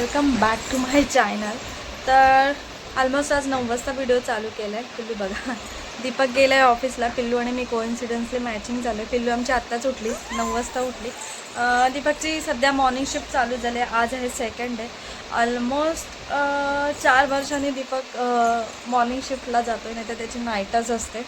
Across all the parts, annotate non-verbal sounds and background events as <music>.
Welcome back to my channel तर almost आज नऊ वाजता व्हिडिओ चालू केला आहे पिल्लू बघा. दीपक गेला आहे ऑफिसला पिल्लू आणि मी कोइन्सिडन्सली मॅचिंग झालो आहे पिल्लू आमची आत्ताच उठली. नऊ वाजता उठली. दीपकची सध्या मॉर्निंग शिफ्ट चालू झाली. आहे आज आहे सेकंड डे ऑलमोस्ट चार वर्षांनी दीपक मॉर्निंग शिफ्टला जातो आहे नाही तर त्याची नाईटच असते.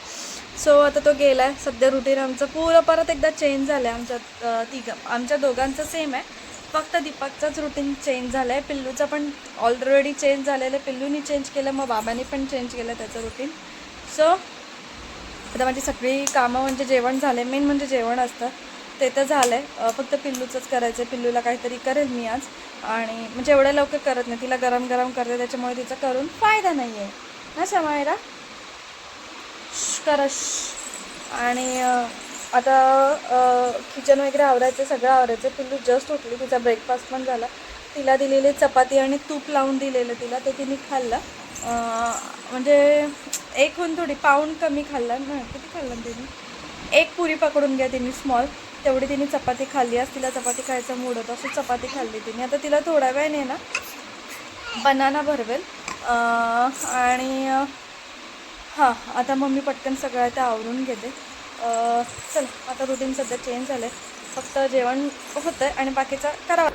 सो आता तो गेला आहे सध्या रुटीन आमचं पुरं परत एकदा चेंज झालं आहे आमच्या अं, तिघं. आमच्या दोघांचं सेम आहे. फक्त दीपकचाच रुटीन चेंज झालं आहे पिल्लूचं पण ऑलरेडी चेंज झालेलं आहे. पिल्लूनी चेंज केलं मग बाबांनी पण चेंज केलं त्याचं रुटीन सो आता माझी सगळी कामं म्हणजे जेवण झाले मेन म्हणजे जेवण असतं. ते तर झालं आहे फक्त पिल्लूचंच करायचं आहे पिल्लूला काहीतरी करेल मी आज. आणि म्हणजे एवढ्या लवकर करत नाही. तिला गरम गरम करते. त्याच्यामुळे तिचं करून फायदा नाही आहे ना समायरा करश आणि आता किचन वगैरे आवरायचं सगळं आवरायचं. पिल्लू जस्ट उठली तिचा ब्रेकफास्ट पण झाला. तिला दिलेली चपाती आणि तूप लावून दिलेलं तिला ते तिने खाल्लं. म्हणजे म्हणजे एकहून थोडी पाऊण कमी खाल्लं. ना किती खाल्लं तिने? एक पुरी पकडून घ्या तिने स्मॉल तेवढी तिने चपाती खाल्ली आज तिला चपाती खायचा मूड होता अशी चपाती खाल्ली तिने. आता तिला थोड्या वेळाने ना बनाना भरवेल. आणि हां आता मग मी पटकन सगळं ते आवरून घेते. चल आता रुटीन सध्या चेंज झालं आहे फक्त जेवण होतं आहे आणि बाकीचं करावं.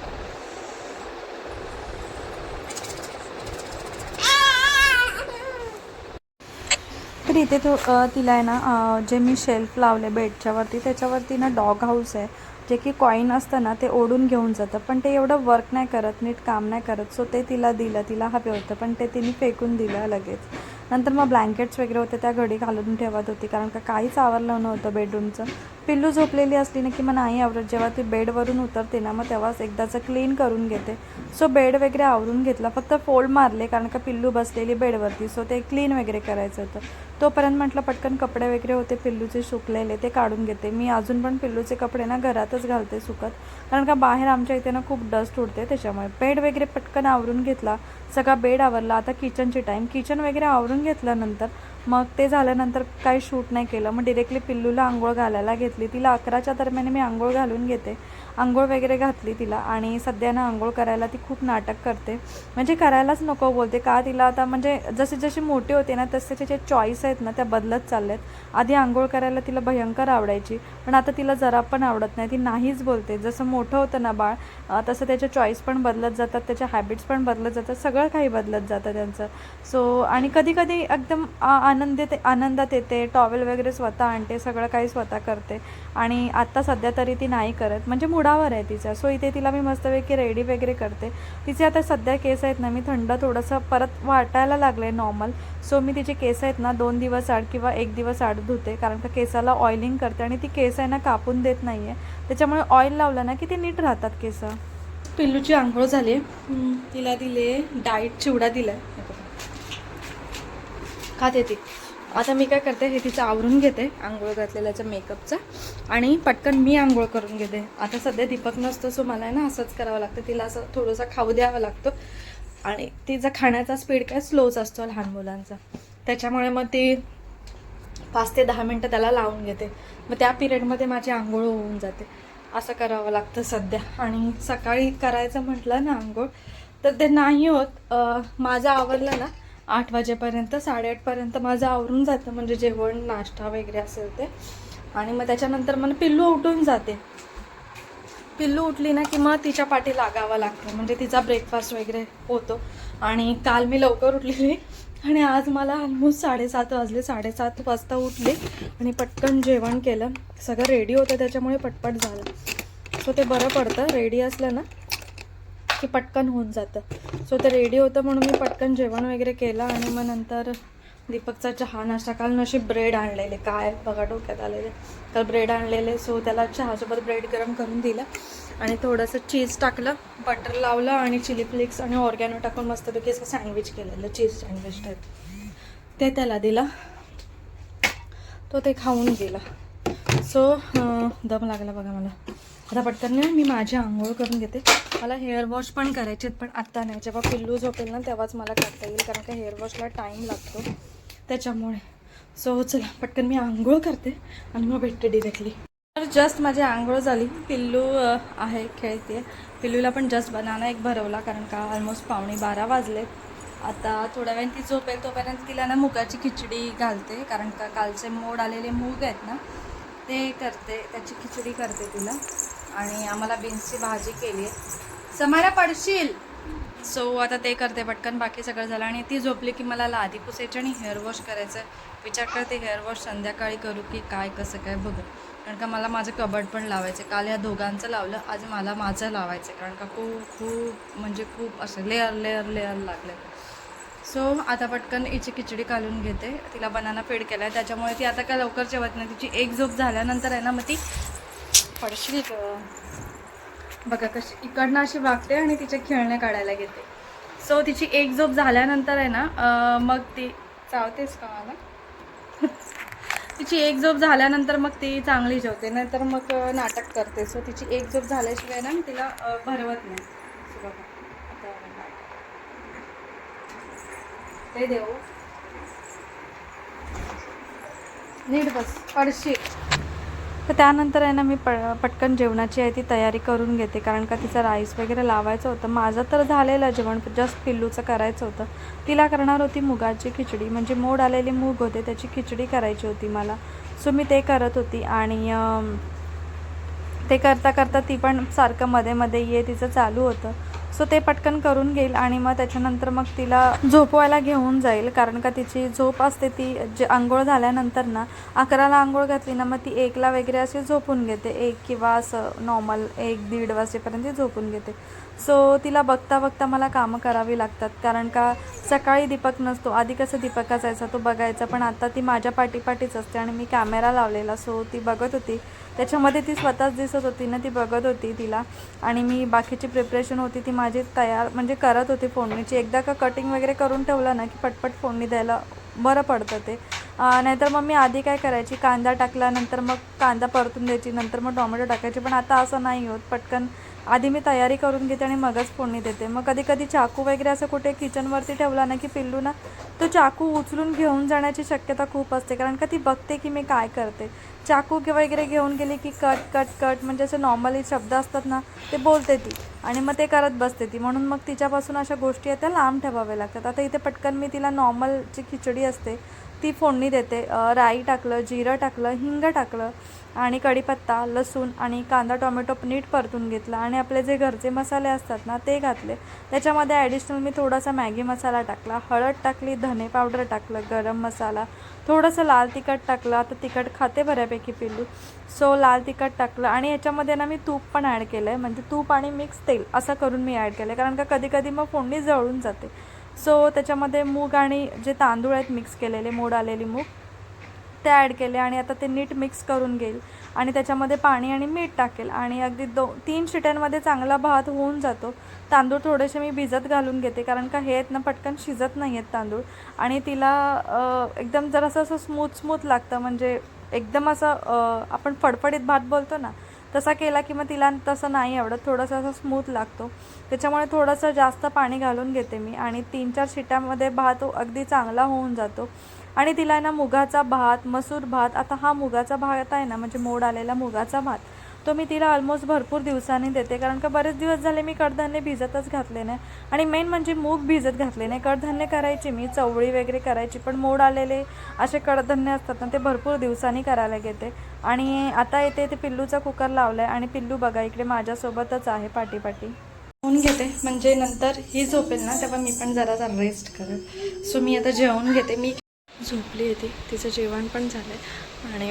तर इथे तो तिला आहे ना जे मी शेल्फ लावले बेडच्यावरती त्याच्यावरती ना डॉग हाऊस आहे. जे की कॉईन असतं ना ते ओढून घेऊन जातं. पण ते एवढं वर्क नाही करत नीट काम नाही करत. सो ते तिला दिलं तिला हवे होतं. पण ते तिने फेकून दिलं लगेच. नंतर मग ब्लँकेट्स वगैरे होते त्या घडी घालून ठेवत होती. कारण का काहीच आवरलं नव्हतं बेडरूमचं पिल्लू झोपलेली असली ना की मग नाही आवरत. जेव्हा ती बेडवरून उतरते ना मग तेव्हाच एकदाचं क्लीन करून घेते. सो बेड वगैरे आवरून घेतला. फक्त फोल्ड मारले कारण का पिल्लू बसलेली बेडवरती. सो ते क्लीन वगैरे करायचं होतं. तोपर्यंत म्हटलं पटकन कपडे वगैरे होते पिल्लूचे सुकलेले ते काढून घेते. मी अजून पण पिल्लूचे कपडे ना घरातच घालते सुकत. कारण का बाहेर आमच्या इथे ना खूप डस्ट उडते त्याच्यामुळे. बेड वगैरे पटकन आवरून घेतला. सगळा बेड आवरला. आता किचनची टाईम किचन वगैरे आवरून घेतल्यानंतर मग ते झाल्यानंतर काही शूट नाही केलं. मग डिरेक्टली पिल्लूला आंघोळ घालायला घेतली. तिला अकराच्या दरम्यान मी आंघोळ घालून घेते. आंघोळ वगैरे घातली तिला आणि सध्या ना आंघोळ करायला ती खूप नाटक करते. म्हणजे करायलाच नको बोलते का तिला आता म्हणजे जसे जसे मोठे होते ना तसे जे चॉईस आहेत ना त्या बदलत चालल्यात. आधी आंघोळ करायला तिला भयंकर आवडायची पण आता तिला जरा पण आवडत नाही. ती नाहीच बोलते. जसं मोठं होतं ना बाळ तसं त्याच्या चॉईस पण बदलत जातात त्याच्या हॅबिट्स पण बदलत जातात सगळं काही बदलत जातं त्यांचं. सो आणि कधी कधी एकदम आनंदित आनंदात येते टॉवेल वगैरे स्वतः आणते सगळं काही स्वतः करते. आणि आत्ता सध्या तरी ती नाही करत. म्हणजे मुडावर आहे तिचा. सो इथे तिला मी मस्तपैकी रेडी वगैरे करते. तिचे आता सध्या केस आहेत ना मी थंड थोडंसं परत वाटायला लागले नॉर्मल सो मी तिचे केस आहेत ना दोन दिवस आड किंवा एक दिवस आड धुते. कारण का केसाला ऑइलिंग करते आणि ती केस आहे ना कापून देत नाही आहे त्याच्यामुळे ऑइल लावलं ना की ते नीट राहतात केस. पिल्लूची आंघोळ झाली. तिला दिले डाएट चिवडा दिला खाते ती. आता मी काय करते हे तिचं आवरून घेते आंघोळ घातलेल्याचा मेकअपचा आणि पटकन मी आंघोळ करून घेते. आता सध्या दीपक नसतो सो मला आहे ना असंच करावं लागतं. तिला असं थोडंसं खाऊ द्यावं लागतं. आणि तिचा खाण्याचा स्पीड काय स्लोच असतो लहान मुलांचा. त्याच्यामुळे मग ती पाच ते दहा मिनटं त्याला लावून घेते. मग त्या पिरियडमध्ये माझी आंघोळ होऊन जाते. असं करावं लागतं सध्या. आणि सकाळी करायचं म्हटलं ना आंघोळ तर ते नाही होत. अं, माझं आवरलं ना आठ वाजेपर्यंत साडेआठपर्यंत माझं आवरून जातं म्हणजे जेवण नाश्ता वगैरे असेल ते. आणि मग त्याच्यानंतर मला पिल्लू उठून जाते. पिल्लू उठली ना की मग तिच्या पाठी लागावं लागतं म्हणजे तिचा ब्रेकफास्ट वगैरे होतो. आणि काल मी लवकर उठलेली आणि आज मला ऑलमोस्ट साडेसात वाजले साडेसात वाजता उठले आणि पटकन जेवण केलं. सगळं रेडी होतं त्याच्यामुळे पटपट झालं. सो ते बरं पडतं रेडी असलं ना की पटकन होऊन जातं. सो ते रेडी होतं म्हणून मी पटकन जेवण वगैरे केलं आणि मग नंतर दीपकचा चहा नाश्ता. काल नशी ब्रेड आणलेले. काय? बघा डोक्यात आलेले. काल ब्रेड आणलेले. सो त्याला चहासोबत ब्रेड गरम करून दिलं आणि थोडंसं चीज टाकलं बटर लावलं आणि चिली फ्लेक्स आणि ऑर्गॅनो टाकून मस्तपैकी असं सँडविच केलेलं चीज सँडविच टाईप ते त्याला दिलं. तो ते खाऊन गेला. सो दम लागला बघा मला. आता पटकन मी माझी आंघोळ करून घेते. मला हेअर वॉश पण करायचे पण आत्ता नाही. जेव्हा पिल्लू झोपेल ना तेव्हाच मला करता येईल कारण का हेअर वॉशला टाईम लागतो. त्याच्यामुळे. सो चला पटकन मी आंघोळ करते आणि मग भेटते डिरेक्टली तर जस्ट माझी आंघोळ झाली. पिल्लू आहे खेळते पिल्लूला पण जस्ट बनाना एक भरवला कारण का ऑलमोस्ट पावणे बारा वाजलेत आता थोड्या वेळ ती झोपेल तोपर्यंत तिला ना मुगाची खिचडी घालते कारण का कालचे मोड आलेले मूग आहेत ना ते करते त्याची खिचडी करते तिला. आणि आम्हाला बीन्सची भाजी केली. आहे समारा पडशील. सो आता ते करते पटकन बाकी सगळं झालं. आणि ती झोपली की मला लादी पुसायची आणि हेअर वॉश करायचं विचार करते हेअर वॉश संध्याकाळी करू की काय कसं काय बघू. कारण का मला माझं कबड पण लावायचं काल ह्या दोघांचं लावलं आज मला माझं लावायचं आहे. कारण का खूप खूप म्हणजे खूप असं लेअर लेअर लेअर लागले. सो आता पटकन हिची खिचडी काढून घेते. तिला बनाना फेड केला आहे त्याच्यामुळे ती आता काय लवकर जेवत नाही. तिची एक झोप झाल्यानंतर आहे ना मग ती पडशील ग. बघा कशी इकडनं अशी वागते आणि तिचे खेळणे काढायला घेते. सो तिची एक झोप झाल्यानंतर आहे ना मग ती चावतेस का मला? <laughs> तिची एक झोप झाल्यानंतर मग ती चांगली जेवते नाहीतर मग नाटक करते. सो तिची एक झोप झाल्याशिवाय ना तिला भरवत नाही. बघा बघा. ते देऊ. नीट बस पडशील तर त्यानंतर आहे ना मी प पटकन जेवणाची आहे ती तयारी करून घेते. कारण का तिचा राईस वगैरे लावायचं होतं. माझं तर झालेलं जेवण. जस्ट पिल्लूचं करायचं होतं. तिला करणार होती मुगाची खिचडी. म्हणजे मोड आलेली मूग होते. त्याची खिचडी करायची होती मला. सो मी ते करत होती. आणि ते करता करता ती पण सारखं मध्ये मध्ये ये तिचं चालू होतं. सो ते पटकन करून घेईल आणि मग त्याच्यानंतर मग तिला झोपवायला घेऊन जाईल. कारण का तिची झोप असते ती जे आंघोळ झाल्यानंतर ना अकराला आंघोळ घातली ना मग ती एकला वगैरे अशी झोपून घेते. एक किंवा असं नॉर्मल एक दीड वाजेपर्यंत ती झोपून घेते. सो तिला बघता बघता मला कामं करावी लागतात. कारण का सकाळी दीपक नसतो आधी कसं दीपक असायचा तो बघायचा. पण आता ती माझ्या पाठीपाठीच असते आणि मी कॅमेरा लावलेला सो ती बघत होती. त्याच्यामध्ये ती स्वतःच दिसत होती ना ती बघत होती तिला. आणि मी बाकीची प्रिपरेशन होती ती माझी तयार म्हणजे करत होती फोडणीची. एकदा का कटिंग वगैरे करून ठेवलं ना की पटपट फोडणी द्यायला बरं पडतं ते. नाहीतर मग मी आधी काय करायची कांदा टाकला नंतर मग कांदा परतून द्यायची नंतर मग टोमॅटो टाकायची. पण आता असं नाही होत पटकन आधी मी तयारी करून घेते आणि मगच फोडणी देते. मग कधी कधी चाकू वगैरे असं कुठे किचनवरती ठेवला ना की पिल्लू ना तो चाकू उचलून घेऊन जाण्याची शक्यता खूप असते. कारण का ती बघते की मी काय करते. चाकू वगैरे घेऊन गेली की कट कट कट म्हणजे असे नॉर्मली शब्द असतात ना ते बोलते ती. आणि मग ते करत बसते ती. म्हणून मग तिच्यापासून अशा गोष्टी आहेत त्या लांब ठेवाव्या लागतात. आता इथे पटकन मी तिला नॉर्मल जी खिचडी असते ती फोडणी देते. राई टाकलं जिरं टाकलं हिंग टाकलं आणि कढीपत्ता लसूण आणि कांदा टोमॅटो नीट परतून घेतला आणि आपले जे घरचे मसाले असतात ना ते घातले. त्याच्यामध्ये ॲडिशनल मी थोडासा मॅगी मसाला टाकला हळद टाकली धने पावडर टाकलं गरम मसाला थोडंसं लाल तिखट टाकलं आता तिखट खाते बऱ्यापैकी पिल्लू. सो लाल तिखट टाकलं आणि याच्यामध्ये ना मी तूप पण ॲड केलं आहे म्हणजे तूप आणि मिक्स तेल असं करून मी ॲड केलं आहे कारण का कधी कधी मग फोडणी जळून जाते. सो त्याच्यामध्ये मूग आणि जे तांदूळ आहेत मिक्स केलेले मोड आलेली मूग ते ॲड केले आणि आता ते नीट मिक्स करून घेईल. आणि त्याच्यामध्ये पाणी आणि मीठ टाकेल. आणि अगदी दो तीन शिट्यांमध्ये चांगला भात होऊन जातो. तांदूळ थोडेसे मी भिजत घालून घेते कारण का हे आहेत ना पटकन शिजत नाही आहेत तांदूळ. आणि तिला एकदम जरासं असं स्मूथ स्मूथ लागतं. म्हणजे एकदम असं आपण फडफडीत भात बोलतो ना तसा केला की मग तिला तसं नाही आवडत. थोडंसं असं स्मूथ लागतो. त्याच्यामुळे थोडंसं जास्त पाणी घालून घेते मी आणि तीन चार शिट्यामध्ये भात अगदी चांगला होऊन जातो. आणि तिला आहे ना मुगाचा भात मसूर भात आता हा मुगाचा भात आहे ना म्हणजे मोड आलेला मुगाचा भात तो मी तिला ऑलमोस्ट भरपूर दिवसांनी देते. कारण का बरेच दिवस झाले मी कडधान्य भिजतच घातले नाही. आणि मेन म्हणजे मूग भिजत घातले नाही. कडधान्य करायची मी चवळी वगैरे करायची पण मोड आलेले असे कडधान्य असतात ना ते भरपूर दिवसांनी करायला घेते. आणि आता येते ते पिल्लूचा कुकर लावला आहे आणि पिल्लू बघा इकडे माझ्यासोबतच आहे पाठी पाठी जेवून घेते म्हणजे नंतर ही झोपेल ना तेव्हा मी पण जरा जरा रेस्ट करेल. सो मी आता जेवून घेते मी झोपली येते तिचं जेवण पण झालं आहे आणि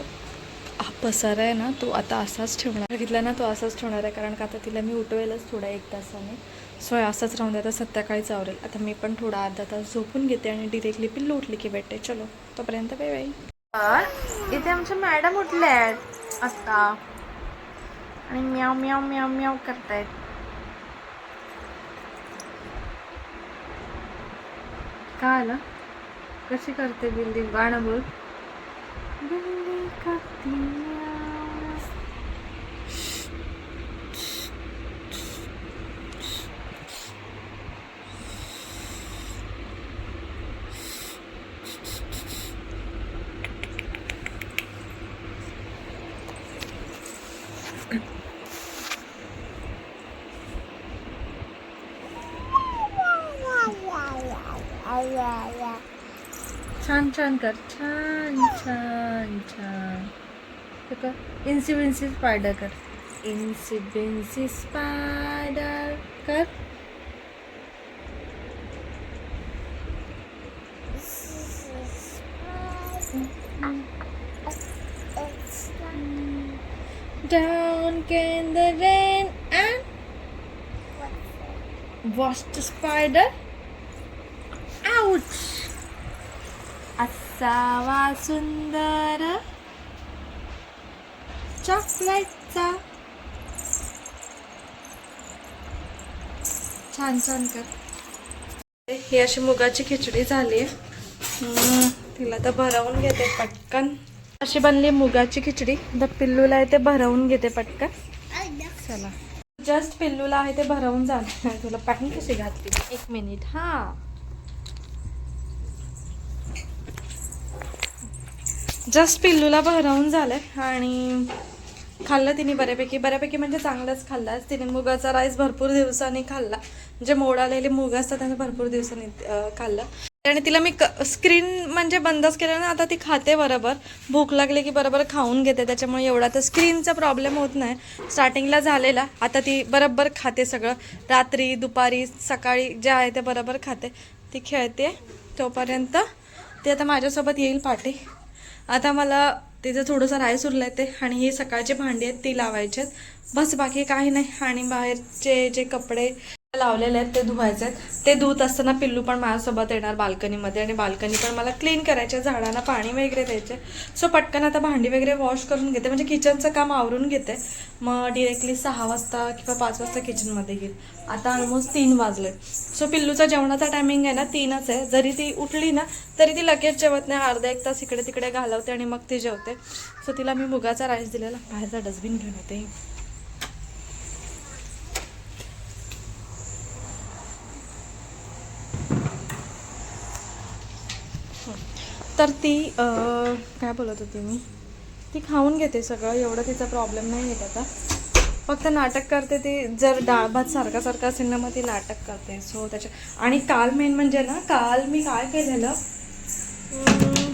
हा पसारा आहे ना तो आता असाच ठेवणार. बघितला ना तो असाच ठेवणार आहे कारण का आता तिला मी उठवेलच थोडा एक तासाने. सो असाच राहून दे आता संध्याकाळीच आवरेल. आता मी पण थोडा अर्धा तास झोपून घेते आणि डिरेक्टली पिल्लू उठली की भेटते. चलो तोपर्यंत बाय बाय इथे आमच्या मॅडम उठल्या आहेत. आत्ता आणि म्याव म्याव म्याव म्याव करतायत. काय आलं? कशी करते बिल्डिंग गाणं बोल बिल्डिंग करते. छान छान कर छान छान छान। हे कर इन्सी विन्सी स्पायडर कर। इन्सी स्पायडर कर। Down came the rain and washed the spider. Out. असावा सुंदर चॉकलेटचा. छान छान कर. ही अशी मुगाची खिचडी झाली. तिला तर भरवून घेते पटकन. अशी बनली मुगाची खिचडी. तर पिल्लूला आहे ते भरवून घेते पटकन. चला. जस्ट पिल्लूला आहे ते भरवून जाणार <laughs> तुला पॅकिंग कशी घातली? एक मिनिट. हा. जस्ट पिल्लूला भरवून झालंय आणि खाल्लं तिने बऱ्यापैकी. बऱ्यापैकी म्हणजे चांगलंच खाल्लं. तिने मुगाचा राईस भरपूर दिवसांनी खाल्ला. जे मोड आलेले मुग असतात त्यांना भरपूर दिवसांनी खाल्लं. आणि तिला मी क स्क्रीन म्हणजे बंदच केलं ना आता ती खाते बरोबर. भूक लागली की बरोबर खाऊन घेते. त्याच्यामुळे एवढा तर स्क्रीनचा प्रॉब्लेम होत नाही. स्टार्टिंगला झालेला. आता ती बरोबर खाते सगळं. रात्री दुपारी सकाळी जे आहे ते बरोबर खाते. ती खेळते तोपर्यंत. ती आता माझ्यासोबत येईल पाठी आता मला तिचं थोडंसं राय सुरलं आहे ते आणि ही सकाळची भांडी आहेत ती लावायचे आहेत बस बाकी काही नाही. आणि बाहेरचे जे कपडे लावलेले आहेत ते धुवायचे आहेत. ते धुत असताना पिल्लू पण माझ्यासोबत येणार बाल्कनीमध्ये आणि बाल्कनी पण मला क्लीन करायचे झाडांना पाणी वगैरे द्यायचे. सो पटकन आता भांडी वगैरे वॉश करून घेते. म्हणजे किचनचं काम आवरून घेते. मग डिरेक्टली सहा वाजता किंवा पाच वाजता किचनमध्ये येईल. आता ऑलमोस्ट तीन वाजले. सो पिल्लूचा जेवणाचा टायमिंग आहे ना तीनच आहे. जरी ती उठली ना तरी ती लगेच जेवत नाही. अर्धा एक तास इकडे तिकडे घालवते आणि मग ती जेवते. सो तिला मी मुगाचा राईस दिलेला. बाहेरचा डस्टबिन घेऊन येते. तर ती काय बोलत होती मी? ती खाऊन घेते सगळं एवढं तिचा प्रॉब्लेम नाही येत आता. फक्त नाटक करते ती जर डाळ भात सारखा सारखा असेल ना मग ती नाटक करते. सो त्याच्या आणि काल मेन म्हणजे ना काल मी काय केलेलं?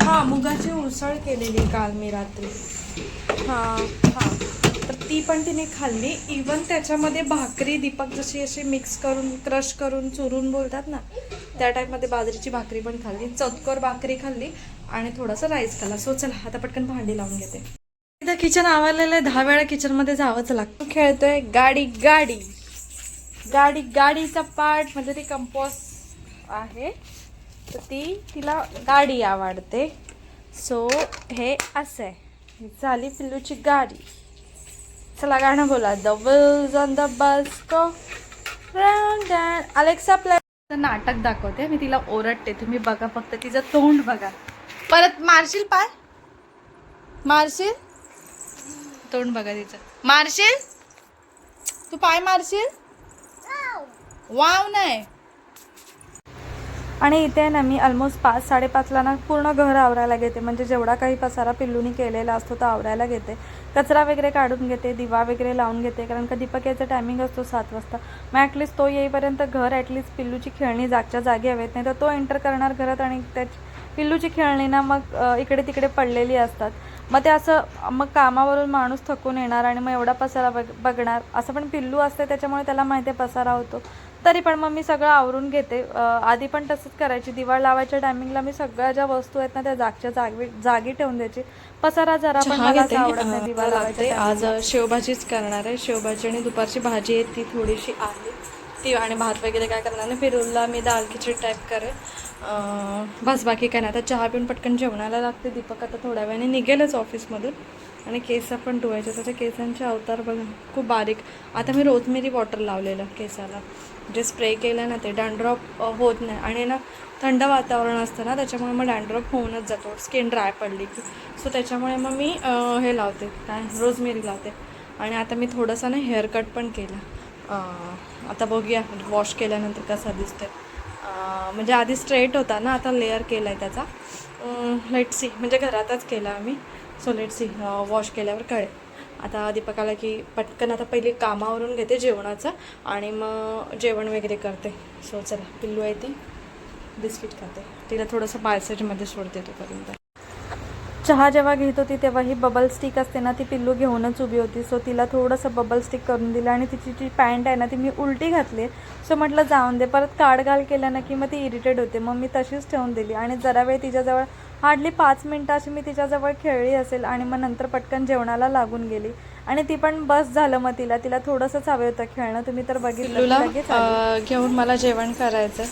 हां मुगाची उसळ केलेली काल मी रात्री. हां हां. तर ती पण तिने खाल्ली. इवन त्याच्यामध्ये भाकरी दीपक जशी अशी मिक्स करून क्रश करून चुरून बोलतात ना त्या टाईपमध्ये बाजरीची भाकरी पण खाल्ली. चतकोर भाकरी खाल्ली आणि थोडासा राईस खाल्ला. सो चला आता पटकन भांडी लावून घेते. इथं किचन आवडलेलं आहे. दहा वेळा किचनमध्ये जावंच लागतं. खेळतोय गाडी गाडी. गाडी गाडीचा पार्ट म्हणजे ती कंपोज आहे. तर ती तिला गाडी आवडते. सो हे असं आहे. झाली पिल्लूची गाडी. चला गाणं बोला. The wheels on the bus go round Alexa plan नाटक दाखवते मी तिला ओरडते. तुम्ही बघा फक्त तिचं तोंड बघा. परत मारशील पाय? मारशील? तोंड बघा तिचं. मारशील? तू पाय मारशील? वाव नाही. आणि इथे ना मी ऑलमोस्ट पाच साडेपाचला ना पूर्ण घर आवरायला घेते. म्हणजे जेवढा काही पसारा पिल्लूनी केलेला असतो तो आवरायला घेते. कचरा वगैरे काढून घेते दिवा वगैरे लावून घेते कारण का दीपक याचा टायमिंग असतो सात वाजता. मग ॲटलिस्ट तो येईपर्यंत घर ॲटलिस्ट पिल्लूची खेळणी जागच्या जागी हवेत नाही तर तो एंटर करणार घरात आणि त्याची पिल्लूची खेळणी ना मग इकडे तिकडे पडलेली असतात. मग ते असं मग कामावरून माणूस थकून येणार आणि मग एवढा पसारा बघ बघणार. असं पण पिल्लू असते त्याच्यामुळे त्याला माहिती आहे पसारा होतो. तरी पण मग मी सगळं आवरून घेते. आधी पण तसंच करायची. दिवाळ लावायच्या टायमिंगला मी सगळ्या ज्या वस्तू आहेत ना त्या जागच्या जागी जागी ठेवून द्यायची. पसारा जरा पण मला आवडत नाही दिवा लावायच्या आज शेवभाजीच करणार आहे. शेवभाजी आणि दुपारची भाजी आहे ती थोडीशी आहे. ती आणि भात वगैरे काय करणार नाही. फिरूला मी दाल खिचडी टाईप करेन बस बाकी काय नाही आता चहा पिऊन पटकन जेवणाला लागते दीपक. आता थोड्या वेळाने निघेलच ऑफिसमधून आणि केस पण धुवायचे. त्याच्या केसांचे अवतार बघा खूप बारीक. आता मी रोजमेरी वॉटर लावलेलं केसाला. जे स्प्रे केलं ना ते डँड्रॉप होत नाही. आणि ना थंड वातावरण असतं ना त्याच्यामुळे मग डँड्रॉप होऊनच जातो. स्किन ड्राय पडली की. सो त्याच्यामुळे मग मी हे लावते. काय? रोजमेरी लावते. आणि आता मी थोडंसं ना हेअरकट पण केलं. आता बघूया. वॉश केल्यानंतर कसा दिसतोय. म्हणजे आधी स्ट्रेट होता ना आता लेअर केला आहे त्याचा लेट सी. म्हणजे घरातच केला आम्ही. सो लेट सी वॉश केल्यावर कळेल. आता दीपक आला की पटकन आता पहिली कामावरून घेते जेवणाचं आणि मग जेवण वगैरे करते. सो चला पिल्लू आहे ती. बिस्किट खाते. तिला थोडंसं मायसेजमध्ये सोडते तोपर्यंत. चहा जेव्हा घेत होती तेव्हा ही बबल स्टिक असते ना ती पिल्लू घेऊनच उभी होती. सो तिला थोडंसं बबल स्टिक करून दिलं आणि तिची जी पॅन्ट आहे ना ती मी उलटी घातली. सो म्हटलं जाऊन दे. परत काढघाल केलं ना की मग ती इरिटेट होते. मग मी तशीच ठेवून दिली. आणि जरा वेळ तिच्याजवळ हार्डली पाच मिनटं अशी मी तिच्याजवळ खेळली असेल आणि मग नंतर पटकन जेवणाला लागून गेली. आणि ती पण बस झालं मग तिला. तिला थोडंसंच हवे होतं खेळणं. तुम्ही तर बघितलं. घेऊन मला जेवण करायचं.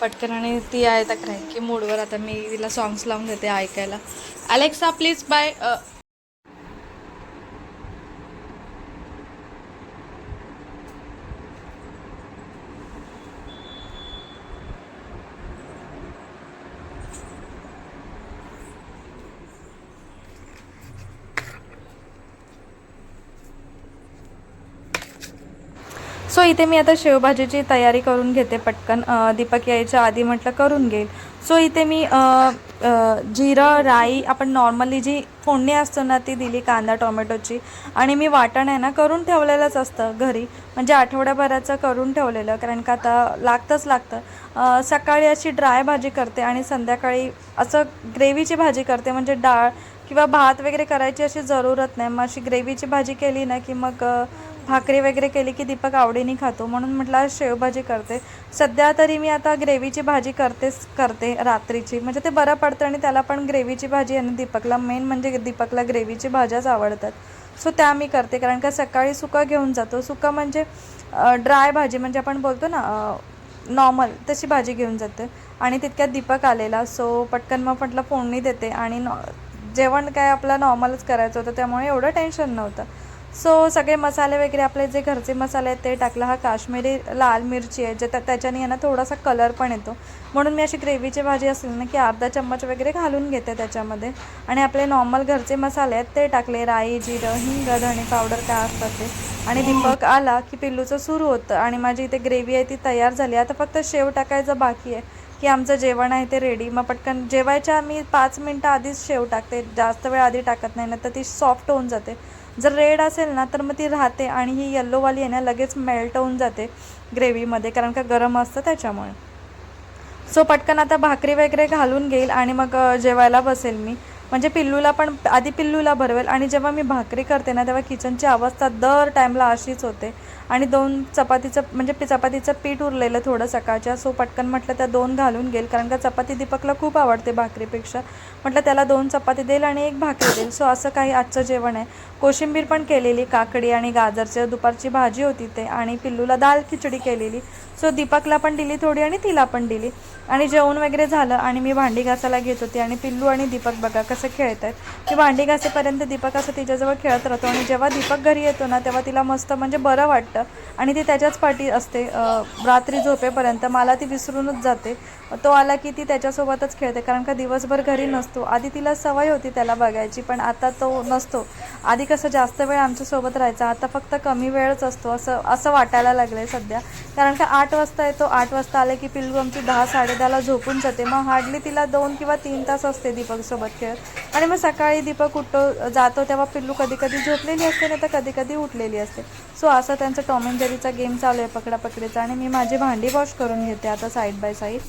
पटकन आणि ती आहे तर क्रॅकी की मूडवर आता मी तिला सॉंग्स लावून देते ऐकायला. अलेक्सा प्लीज बाय सो इथे मी आता शेवभाजीची तयारी करून घेते पटकन. दीपक यायच्या आधी म्हटलं करून घेईल. सो इथे मी जिरं राई आपण नॉर्मली जी फोडणी असतो ना ती दिली कांदा टोमॅटोची. आणि मी वाटण आहे ना करून ठेवलेलंच असतं घरी. म्हणजे आठवड्याभराचं करून ठेवलेलं कारण का आता लागतंच लागतं. सकाळी अशी ड्राय भाजी करते आणि संध्याकाळी असं ग्रेव्हीची भाजी करते. म्हणजे डाळ किंवा भात वगैरे करायची अशी जरूरत नाही. मग अशी ग्रेव्हीची भाजी केली ना की मग भाकरी वगैरे केली की दीपक आवडीने खातो. म्हणून म्हटलं शेवभाजी करते. सध्या तरी मी आता ग्रेव्हीची भाजी करतेच करते रात्रीची. म्हणजे ते बरं पडतं आणि त्याला पण ग्रेव्हीची भाजी आणि दीपकला मेन म्हणजे दीपकला ग्रेव्हीची भाज्याच आवडतात. सो त्या मी करते. कारण का सकाळी सुका घेऊन जातो. सुका म्हणजे ड्राय भाजी म्हणजे आपण बोलतो ना नॉर्मल तशी भाजी घेऊन जाते. आणि तितक्यात दीपक आलेला. सो पटकन मग म्हटलं फोडणी देते. आणि नॉ जेवण काय आपलं नॉर्मलच करायचं होतं. त्यामुळे एवढं टेन्शन नव्हतं. सो सगळे मसाले वगैरे आपले जे घरचे मसाले आहेत ते टाकलं. हा काश्मीरी लाल मिरची आहे जे त्या त्याच्याने आहे ना थोडासा कलर पण येतो. म्हणून मी अशी ग्रेव्हीची भाजी असेल ना की अर्धा चम्मच वगैरे घालून घेते त्याच्यामध्ये. आणि आपले नॉर्मल घरचे मसाले आहेत ते टाकले. राई जिरं हिंग धणे पावडर काय असतात ते. आणि दीपक आला की पिल्लूचं सुरू होतं. आणि माझी इथे ग्रेव्ही आहे ती तयार झाली. आता फक्त शेव टाकायचं बाकी आहे की आमचं जेवण आहे ते रेडी मग पटकन जेवायच्या मी पाच मिनटं आधीच शेव टाकते. जास्त वेळ आधी टाकत नाही ना तर ती सॉफ्ट होऊन जाते. जर रेड असेल ना तर मग ती राहते आणि ही येल्लोवाली आहे ना लगेच मेल्ट होऊन जाते ग्रेव्हीमध्ये कारण का गरम असतं त्याच्यामुळे. सो पटकन आता भाकरी वगैरे घालून घेईल आणि मग जेवायला बसेल मी. म्हणजे पिल्लूला पण आधी पिल्लूला भरवेल आणि जेव्हा मी भाकरी करते ना तेव्हा किचनची अवस्था दर टाईमला अशीच होते. आणि दोन चपातीचं म्हणजे चपातीचं पीठ उरलेलं थोडं सकाळच्या सो पटकन म्हटलं त्या दोन घालून घेईल कारण का चपाती दीपकला खूप आवडते भाकरीपेक्षा. म्हटलं त्याला दोन चपाती देईल आणि एक भाकरी देईल. सो असं काही आजचं जेवण आहे. कोशिंबीर पण केलेली काकडी आणि गाजरच्या दुपारची भाजी होती ते आणि पिल्लूला दाल खिचडी केलेली. सो दीपकला पण दिली थोडी आणि तिला पण दिली. आणि जेवण वगैरे झालं आणि मी भांडी घासायला घेत होती आणि पिल्लू आणि दीपक बघा कसं खेळत आहेत. मी भांडी घासेपर्यंत दीपक असं तिच्याजवळ खेळत राहतो आणि जेव्हा दीपक घरी येतो ना तेव्हा तिला मस्त म्हणजे बरं वाटतं. आणि ती त्याच्याच पाठी असते. रात्री झोपेपर्यंत मला ती विसरूनच जाते. तो आला की ती त्याच्यासोबतच खेळते. कारण का दिवसभर घरी नसतो. आधी तिला सवय होती त्याला बघायची पण आता तो नसतो. आधी कसं जास्त वेळ आमच्यासोबत राहायचा आता फक्त कमी वेळच असतो असं असं वाटायला लागलं आहे सध्या. कारण का आठ वाजता येतो आठ वाजता आले की पिल्लू आमची दहा साडेदहाला झोपून जाते. मग हार्डली तिला दोन किंवा तीन तास असते दीपकसोबत खेळत आणि मग सकाळी दीपक उठतो जातो तेव्हा पिल्लू कधी कधी झोपलेली असते नाही तर कधी कधी उठलेली असते. सो असं त्यांचं टॉम अँड जेरीचा गेम चालू आहे पकडापकडीचा. आणि मी माझी भांडी वॉश करून घेते आता साईड बाय साईड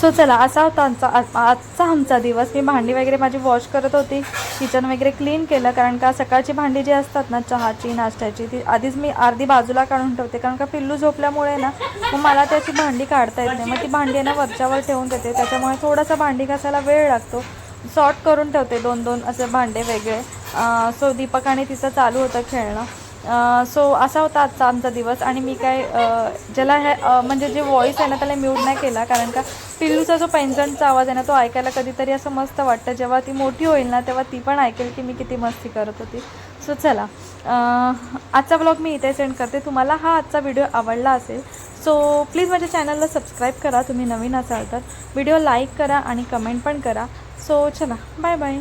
सो चला असा होता आमचा आजचा आमचा दिवस. मी भांडी वगैरे माझी वॉश करत होती. किचन वगैरे क्लीन केलं कारण का सकाळची भांडी जी असतात ना चहाची नाश्त्याची ती आधीच मी अर्धी बाजूला काढून ठेवते. कारण का पिल्लू झोपल्यामुळे ना मग मला त्याची भांडी काढता येत नाही. मग ती भांडी ना वरच्यावर ठेवून देते. त्याच्यामुळे थोडासा भांडी घासायला वेळ लागतो. सॉर्ट करून ठेवते दोन दोन असे भांडे वेगळे. सो दीपक आणि तिचं चालू होतं खेळणं. सो असा होता आजचा आमचा दिवस. आणि मी काय ज्याला हे म्हणजे जे व्हॉईस आहे ना त्याला म्यूट नाही केला. कारण का पिल्लूचा जो पेन्झंटचा आवाज आहे ना तो ऐकायला कधीतरी असं मस्त वाटतं. जेव्हा ती मोठी होईल ना तेव्हा ती पण ऐकेल की मी किती मस्ती करत होती. सो चला. आजचा ब्लॉग मी इथे सेंड करते. तुम्हाला हा आजचा व्हिडिओ आवडला असेल सो प्लीज माझ्या चॅनलला सबस्क्राईब करा. तुम्ही नवीन असाल तर व्हिडिओ लाईक करा आणि कमेंट पण करा. सो चला. Bye bye